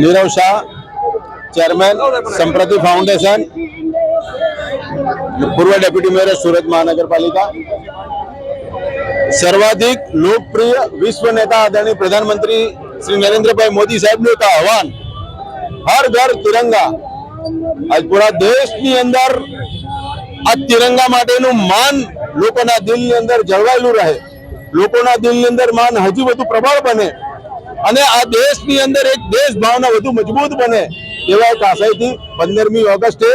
Nirav Shah, chairman Samprati foundation, પૂર્વ deputy mayor Surat મહાનગરપાલિકા, સર્વાધિક લોકપ્રિય વિશ્વ નેતા આદરણીય પ્રધાનમંત્રી શ્રી નરેન્દ્રભાઈ મોદી સાહેબનું આહવાન, હર ઘર તિરંગા. આજ પૂરા દેશની અંદર આ તિરંગા માટેનું માન લોકોના દિલની અંદર જળવાયેલું રહે, લોકોના દિલની અંદર માન હજુ વધુ પ્રબળ બને. અને આ દેશની અંદર એક દેશ ભાવના વધુ મજબૂત બને એવા એક આશયથી પંદરમી ઓગસ્ટે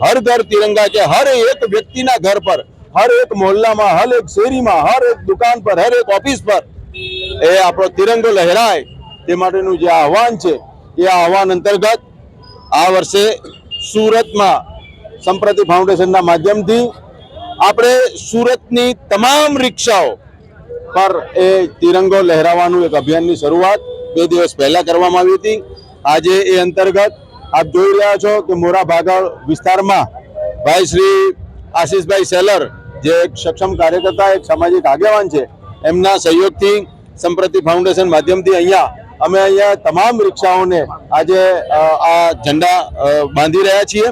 હર ઘર તિરંગા છે હર એક વ્યક્તિના ઘર પર, હર એક મોહલ્લામાં, હર એક શેરીમાં, હર એક દુકાન પર, હર એક ઓફિસ પર એ આપણો તિરંગો લહેરાય. તે માટેનું જે આહવાન છે, એ આહવાન અંતર્ગત આ વર્ષે સુરતમાં સંપ્રતિ ફાઉન્ડેશનના માધ્યમથી આપણે સુરતની તમામ રિક્ષાઓ પર એ તિરંગો લહેરાવાનું એક અભિયાનની શરૂઆત બે દિવસ પહેલા કરવામાં આવી હતી. આજે એ અંતર્ગત આપ જોઈ રહ્યા છો કે મોરા ભાગળ વિસ્તારમાં ભાઈ શ્રી આશીષભાઈ સેલર, જે એક સક્ષમ કાર્યકર્તા, એક સામાજિક આગેવાન છે, એમના સહયોગથી સંપ્રતિ ફાઉન્ડેશન માધ્યમથી અહીંયા અમે અહીંયા તમામ રિક્ષાઓને આજે આ ઝંડા બાંધી રહ્યા છીએ.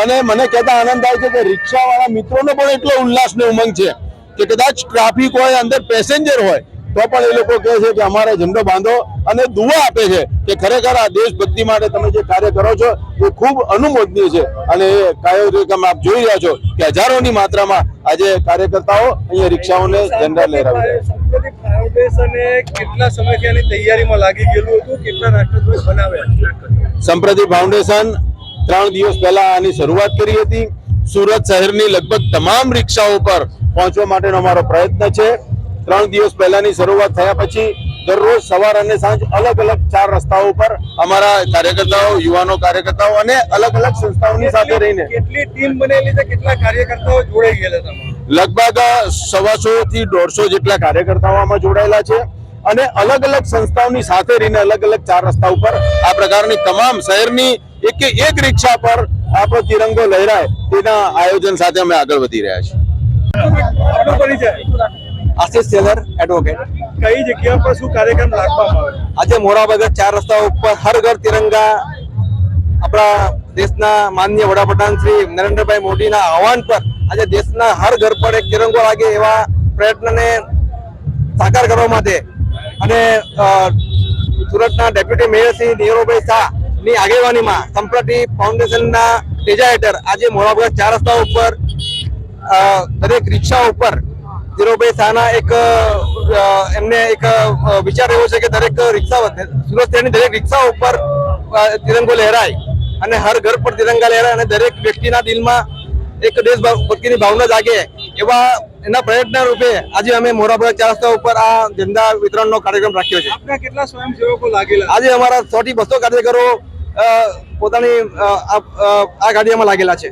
અને મને કહેતા આનંદ થાય છે કે રિક્ષાવાળા મિત્રોનો પણ એટલો ઉલ્લાસ ને ઉમંગ છે કે કદાચ ટ્રાફિક હોય, અંદર પેસેન્જર હોય તો પણ એ લોકો કહે છે કે અમારે ઝંડો બાંધો અને દુવા આપે છે કે ખરેખર આ દેશભક્તિ માટે તમે જે કાર્ય કરો છો એ ખૂબ અનુમોદનીય છે. અને એ કાર્યક્રમ આપ જોઈ રહ્યા છો કે હજારોની માત્રામાં આજે કાર્યકર્તાઓ અહીંયા રિક્ષાઓને ઝંડા લહેરાવી રહ્યા છે. કેટલા સમયથી આની તૈયારીમાં લાગી ગયેલું હતું? કેટલા રાષ્ટ્રધ્વજ બનાવ્યા? સંપ્રતિ ફાઉન્ડેશન ત્રણ દિવસ પહેલા આની શરૂઆત કરી હતી. સુરત શહેરની લગભગ તમામ રિક્ષાઓ પર પહોંચવા માટેનો અમારો પ્રયત્ન છે. ત્રણ દિવસ પહેલાની શરૂઆત થયા પછી દરરોજ સવાર અને સાંજ અલગ અલગ ચાર રસ્તાઓ પર અમારા કાર્યકર્તાઓ યુવાનો કાર્યકર્તાઓ અને અલગ અલગ સંસ્થાઓની સાથે રહીને કેટલી ટીમ બનેલી છે? કેટલા કાર્યકર્તાઓ જોડાઈ ગયેલા લગભગ સવાસો થી દોઢસો જેટલા કાર્યકર્તાઓ આમાં જોડાયેલા છે અને અલગ અલગ સંસ્થાઓની સાથે રહીને અલગ અલગ ચાર રસ્તા ઉપર આ પ્રકારની તમામ શહેરની એક એક રિક્ષા પર આપણો તિરંગો લહેરાય તેના આયોજન સાથે અમે આગળ વધી રહ્યા છીએ. આશીષ સેલર એડવોકેટ કઈ જગ્યા પર શું કાર્યક્રમ રાખવામાં આવે? આજે મોરાબાગર ચાર રસ્તા ઉપર હર ઘર તિરંગા આપણા દેશના માનનીય વડાપ્રધાન શ્રી નરેન્દ્રભાઈ મોદીના આહવાન પર આજે દેશના હર ઘર પર એક તિરંગો લાગે એવા પ્રયત્નને સાકાર કરવા માટે અને સુરતના ડેપ્યુટી મેયર શ્રી નીરોભાઈ શાહની આગેવાનીમાં સંપ્રતિ ફાઉન્ડેશનના તેજા હેઠળ આજે મોરાબાગર ચાર રસ્તા ઉપર દરેક રિક્ષા ઉપર ધીરુભાઈ શાહના એક એમને એક વિચાર એવો છે કે દરેક રિક્ષા સુરત શહેરની દરેક રિક્ષા ઉપર તિરંગો લહેરાય અને હર ઘર પર તિરંગા લહેરાય અને દરેક વ્યક્તિના દિલમાં એક દેશભક્તિની ભાવના જાગે એવા એના પ્રયત્ન રૂપે આજે અમે મોરાબાગ ચાર રસ્તા ઉપર આ ઝંડા વિતરણનો કાર્યક્રમ રાખ્યો છે. આપના કેટલા સ્વયંસેવકો લાગેલા? આજે અમારા સો થી બસો કાર્યકરો પોતાની આ આ ગાડીમાં લાગેલા છે.